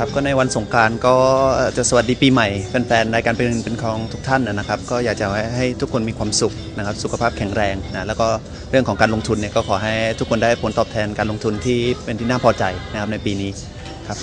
ครับก็ในวันสงการก็จะสวัสดีปีใหม่แฟนๆรายการเป็นเป็นของทุกท่านนะครับ ก็อยากจะให้ทุกคนมีความสุขนะครับ สุขภาพแข็งแรงนะแล้วก็เรื่องของการลงทุนเนี่ยก็ขอให้ทุกคนได้ผลตอบแทนการลงทุนที่เป็นที่น่าพอใจนะครับในปีนี้ครับ